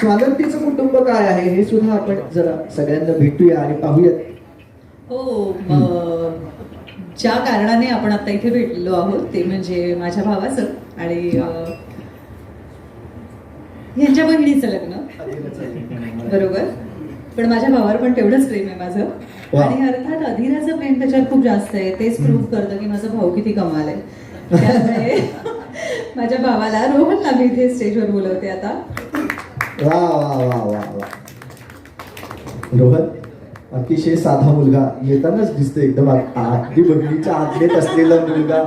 स्वानंतीचं कुटुंब काय आहे हे सुद्धा आपण जरा सगळ्यांना भेटूया आणि पाहूयात. हो ज्या कारणाने आपण आता इथे भेटलेलो आहोत ते म्हणजे माझ्या भावाचं आणि यांच्या बहिणीचं लग्न. बरोबर? पण माझ्या भावावर पण तेवढंच प्रेम आहे माझं. आणि अर्थात अधिराचं प्रेम त्याच्यावर खूप जास्त आहे. तेच प्रूव्ह करतं की माझा भाऊ किती कमाल आहे. त्यामुळे माझ्या भावाला रोहनला मी इथे स्टेजवर बोलवते आता. वा वा वा वा वा. रोहन अतिशय साधा मुलगा. येतानाच दिसतो एकदम आ- अगदी बहिणीच्या आतलेत असलेला मुलगा.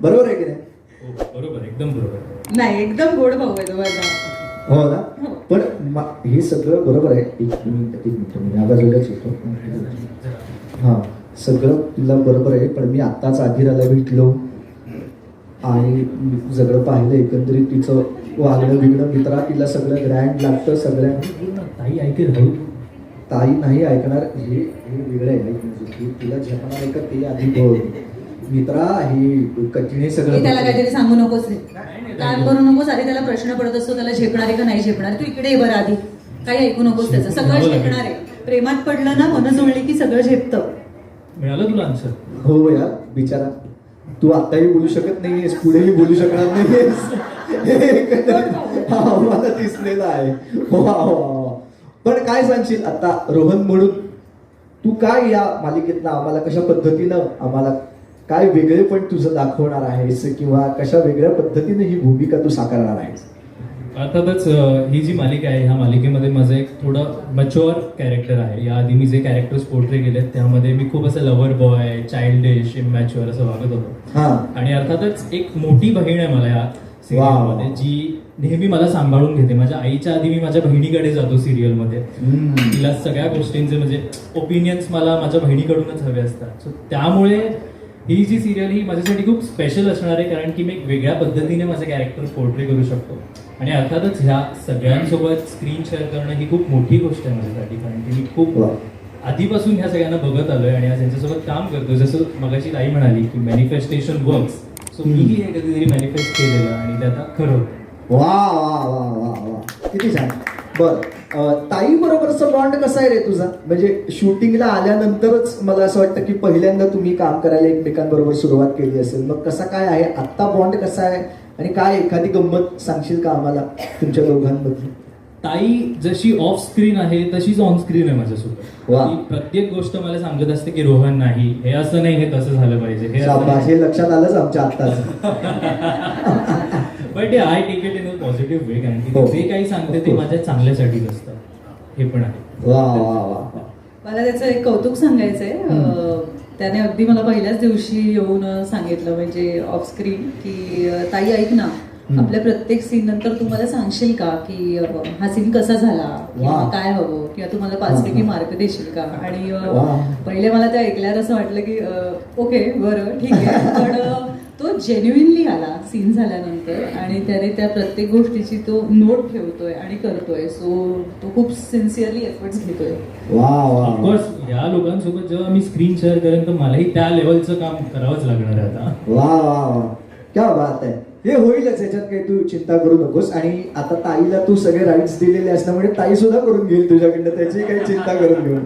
बरोबर आहे की नाही? हो, बरोबर एकदम बरोबर. नाही एकदम गोड भाऊ आहे हो ना? पण मा- हे सगळं बरोबर आहे. एक मिनिट एक मिनिट. मी आवाजच येतो. हा सगळं तुला बरोबर आहे पण मी आत्ताच आधीराला भेटलो. आणि सगळं पाहिलं एकंदरीत तिचं वागणं बिगणं मित्रा तिला सगळं ग्रँड लागतं सगळ्या ताई ऐकेल हळू ताई नाही ऐकणार हे हे वेगळं आहे म्हणजे तिला झेपणार आहे का ते आधी बघ. मित्रा हे कठीण हे त्याला सगळं काहीतरी सांगू नकोस रे. काम करू नकोस आधी त्याला प्रश्न पडत असतो त्याला झेपणार आहे का नाही झेपणार? तू इकडे ये बरं आधी. काही ऐकू नकोस त्याचं. सगळं झेपणार आहे. प्रेमात पडलं ना मन जुळली की सगळं झेपतं. मिळालं तुला आन्सर हो यार बिचारा. तू आताही बोलू शकत नाहीयेस पुढेही बोलू शकणार नाहीयेस. हा, मला आहे. पण काय सांगशील आता रोहन म्हणून तू काय या मालिकेतनं आम्हाला कशा पद्धतीनं आम्हाला काय वेगळे पण तुझं दाखवणार आहेस किंवा कशा वेगळ्या पद्धतीने ही भूमिका तू साकारणार आहेस? अर्थातच ही जी मालिका आहे ह्या मालिकेमध्ये माझं एक थोडं मच्युअर कॅरेक्टर आहे. याआधी मी जे कॅरेक्टर्स पोर्ट्रे केलेत त्यामध्ये मी खूप असं लव्हर बॉय चाइल्डिश इमॅच्युअर असं वागत होतो. हा. आणि अर्थातच एक मोठी बहीण आहे मला या सिरियलमध्ये जी नेहमी मला सांभाळून घेते. माझ्या आईच्या आधी मी माझ्या बहिणीकडे जातो सिरियलमध्ये. तिला सगळ्या गोष्टींचे म्हणजे ओपिनियन्स मला माझ्या बहिणीकडूनच हवे असतात. सो त्यामुळे ही जी सिरियल ही माझ्यासाठी खूप स्पेशल असणार आहे कारण की मी एक वेगळ्या पद्धतीने माझं कॅरेक्टर पोर्ट्रे करू शकतो. आणि अर्थातच ह्या सगळ्यांसोबत स्क्रीन शेअर करणं ही खूप मोठी गोष्ट आहे माझ्यासाठी कारण की मी खूप. आधीपासून ह्या सगळ्यांना बघत आलोय आणि आज यांच्यासोबत काम करतो जसं मगाशी ताई म्हणाली की मॅनिफेस्टेशन वर्क्स सो मीही हे कधीतरी मॅनिफेस्ट केलेलं आणि ते आता खरं होतं वा वा वा वा वा किती छान. बर ताई बरोबरचा बॉन्ड कसा आहे रे तुझा? म्हणजे शूटिंगला आल्यानंतरच मला असं वाटतं की पहिल्यांदा तुम्ही काम करायला एकमेकांबरोबर सुरुवात केली असेल. मग कसा काय आहे? आत्ता बॉन्ड कसा आहे? आणि काय एखादी गंमत सांगशील का आम्हाला तुमच्या दोघांमधली? ताई जशी ऑफ स्क्रीन आहे तशीच ऑन स्क्रीन आहे माझ्यासोबत. वा. ती प्रत्येक गोष्ट मला सांगत असते की रोहन नाही हे असं नाही हे तसं झालं पाहिजे हे असं शाबास, नाही. हे लक्षात आलंच आमच्या आत्ताच. But I take it in a positive way कारण की हो. ती जे काही सांगते ते माझ्या चांगल्यासाठीच असतं. हे पण आहे. वा वा वा. वा मला त्याचं एक कौतुक सांगायचंय. अं, त्याने अगदी मला पहिल्याच दिवशी येऊन सांगितलं म्हणजे ऑफ स्क्रीन की ताई ऐक ना. आपल्या प्रत्येक सीन नंतर तू मला सांगशील का की हा सीन कसा झाला किंवा. काय हवं किंवा तू मला पाच पैकी मार्क देशील का आणि. पहिले मला ते ऐकल्यावर असं वाटलं की ओके बरं ठीक आहे पण तो जेन्युइनली आला सीन झाल्यानंतर. आणि त्याने त्या प्रत्येक गोष्टीची तो नोट ठेवतोय आणि करतोय. सो तो खूप सिन्सिअरली एफर्ट्स घेतोय. वा ऑफकोर्स या लोकांसोबत जेव्हा मी स्क्रीन शेअर करेन तर मलाही त्या लेवलचं काम करावंच लागणार आहे आता. वा वा वा. क्या बात आहे. हे होईलच याच्यात काही तू चिंता करू नकोस. आणि आता ताईला तू सगळे राईट्स दिलेले असल्यामुळे ताई सुद्धा करून घेईल तुझ्याकडनं. त्याची काही चिंता करून घेऊ